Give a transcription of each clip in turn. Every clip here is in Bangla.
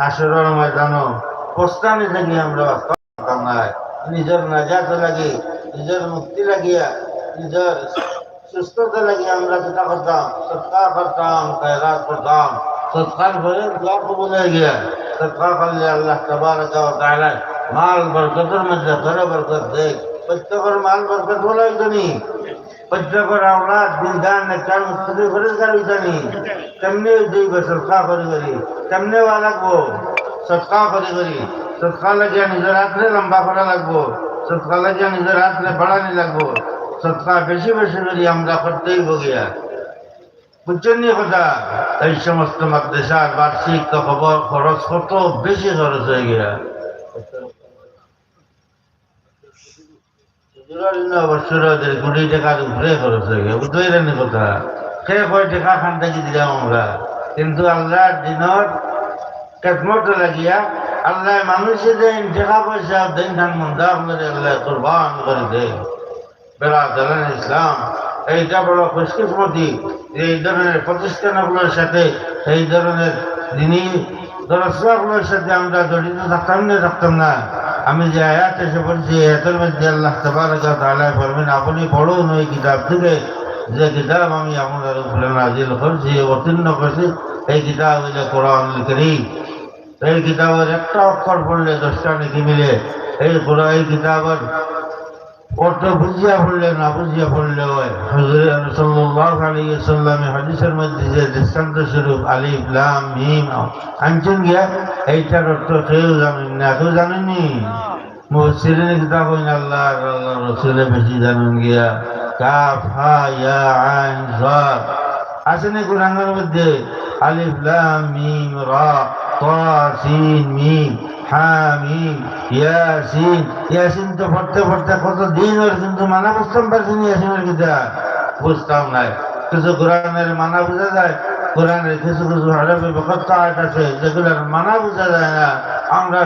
হাসরের ময়দানও প্রস্থানে থাকি আমরা বাস্তব করতাম না নিজের নাজাত লাগি, নিজের মুক্তি লাগিয়া, নিজের সুস্থতা লাগি আমরা কিতা করতাম, সৎকার করতাম খয়রাত করতাম। সৎকার করে দোয়া কবুল হয়ে গিয়া, সৎকার করলে আল্লাহ তবারক ওয়া তাআলা মাল বরকতের মধ্যে ঘরে বরকত দেখ প্রত্যেকের মাল বরকত বলা হইতনি প্রত্যেকের আওলাদ দিনদান নেতার মুক্তি করে গাড়িতনি তেমনি দুইব সৎকার করি করি তেমনি ওয়া লাগবো সৎকার করি করি সৎকার লাগিয়া নিজের হাতরে লম্বা করা লাগবো সৎকার লাগিয়া নিজের হাতরে বাড়ানি লাগবো সৎকার বেশি বেশি করি আমরা করতেই বগিয়া বুঝছেন নি কথা এই সমস্ত মাদ্রাসার বার্ষিক খবর খরচ কত বেশি খরচ হয়ে গিয়া কিন্তু আল্লাহর লাগিয়া আল্লাহ মানুষের দেন টাকা পয়সা দেন মন্দা আল্লাহ কোরবান করে দেয় বেলা জালান ইসলাম, এইটা বড় খুশকিসমতি। এই ধরনের প্রতিষ্ঠানগুলোর সাথে, এই ধরনের দিনই দরসগুলোর সাথে আমরা জড়িত থাকতাম না থাকতাম না। আমি যে আয়াত এসে বলছি এতের মধ্যে আল্লাহ তাআলা বলবেন, আপনি পড়ুন ওই কিতাব থেকে। যে কিতাব আমি আপনার উপরে নাজিল করছি অতীর্ণ করছি, এই কিতাব হইলে কোরআন করি এই কিতাবের একটা অক্ষর পড়লে দশটা নাকি মিলে। এই কোরআন, এই কিতাবের অর্থ বুঝিয়া পড়লে না বুঝিয়া পড়লে হয়। হযরত সাল্লাল্লাহু সাল্লামে হাদিসের মধ্যে যে দৃষ্টান্ত স্বরূপ, আলিফ, লাম, মিম আনছেন গিয়া, এইটার অর্থ কেউ জানেন না, কেউ জানেনি মুফসিরিন কিতাব হইন আল্লাহ আল্লাহ রসুলে বেশি জানেন গিয়া। কাফ ইয়া, আইন কোরআনের মধ্যে? আলিফ, লাম, মিম, রা, তা, সিন, মিম। হামিম, ইয়াসিন। ইয়াসিন তো পড়তে পড়তে কত দিন ওর কিন্তু মানা বুঝতাম ইয়াসিনের কিতা বুঝতাম নাই। কিছু কোরআনের মানা বোঝা যায়, কোরআনের কিছু কিছু হরফে আছে, যেগুলোর মানা যায় না। আমরা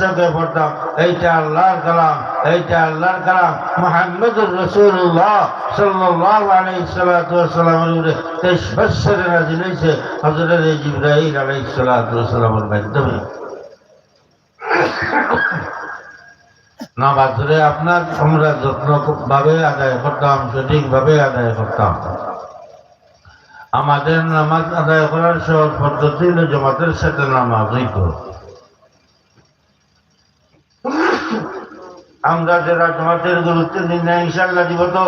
সঙ্গে পড়তাম, এইটা আল্লাহর কালাম, এইটা আল্লাহর কালাম। মোহাম্মদুর রসুল্লাহ সাল্লাল্লাহু আলাইহি সাল্লাতু ওয়াসাল্লামের উপরে তেইশ বৎসরে নাজিল হয়েছে হযরত জিবরাইল আলাইহিস সালাতু ওয়াসাল্লামের মাধ্যমে। নামাজ ধরে আপনার আমরা যত্নভাবে আদায় করতাম, সঠিকভাবে আদায় করতাম। আমাদের নামাজ আদায় করার সহজ পদ্ধতি হলো জমাতের সাথে নামাজ হইত। আমরা যারা জমাতের গুরুত্ব দিন না ইনশাল্লাহ দিব তো?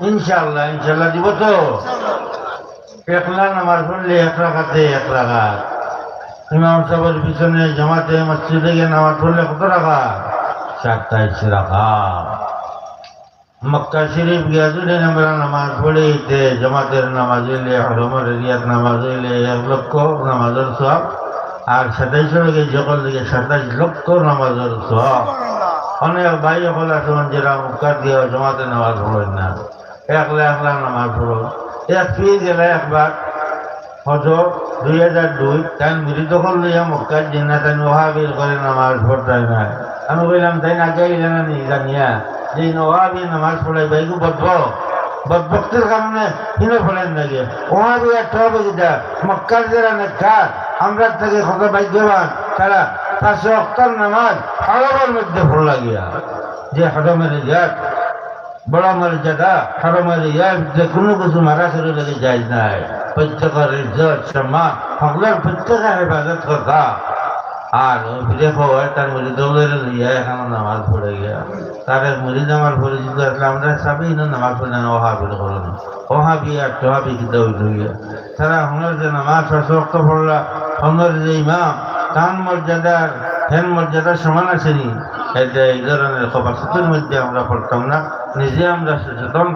ইনশাল্লাহ ইনশাল্লাহ দিব তো? একলা নামাজ পড়লে এক রাখাতে এক রাখাত। ইমাম সাহেবের পিছনে জামাতে মসজিদে গিয়ে নামাজ পড়লে কত রাখা সাতাইশ রাখা মক্কা শরীফ গিয়া যদি আমরা নামাজ পড়িতে জামাতের নামাজ হইলে হরমর এরিয়ার নামাজ হইলে এক লক্ষ নামাজের সব আর সাতাইশের দিকে যখন দিকে সাতাইশ লক্ষ নামাজের সব অনেক ভাই সকল আছেন যারা মুক্কার দিয়ে জমাতে নামাজ পড়েন না। একলা একলা নামাজ পড়ো এক ফির গেলে একবার হজর দুই হাজার দুই তাই মুড়ি দখল লইয়া মক্কার জিন্না তাই ওহাবির করে নামাজ পড়তাই না আমি বললাম তাই আগে জানা নি জানিয়া? যে ওহাবি নামাজ পড়াই বাইকু বদ্ধ বদভক্তির কারণে হিনে পড়েন নাকি ওহাবি একটা হবে যেটা মক্কার যারা নেখার আমরা থেকে কত ভাগ্যবান। তারা পাঁচশো অক্টার নামাজ হরমের মধ্যে পড়লা গিয়া। যে হরমের যাক। বড় মর্যাদা হরমের ইয়ার যে কোনো কিছু মারা করে লেগে যায় নাই প্রত্যেকের ইজ্জত, সম্মান, সকলের প্রত্যেকের হেফাজত কথা আর দেখো তার মুড়ি দৌড়ে লইয়া এখানে নামাজ পড়ে গিয়া। তার মুড়ি নামাজ পড়ে যদি আসলে আমরা সবই না নামাজ পড়ে না ওহাবি করো না। গিয়া তারা যে নামাজ শক্ত পড়লা যে ইমাম মর্যাদার ফ্যান মর্যাদা সমান আসেনি এটা এই ধরনের খবর মধ্যে আমরা পড়তাম না। নিজে আমরা সচেতন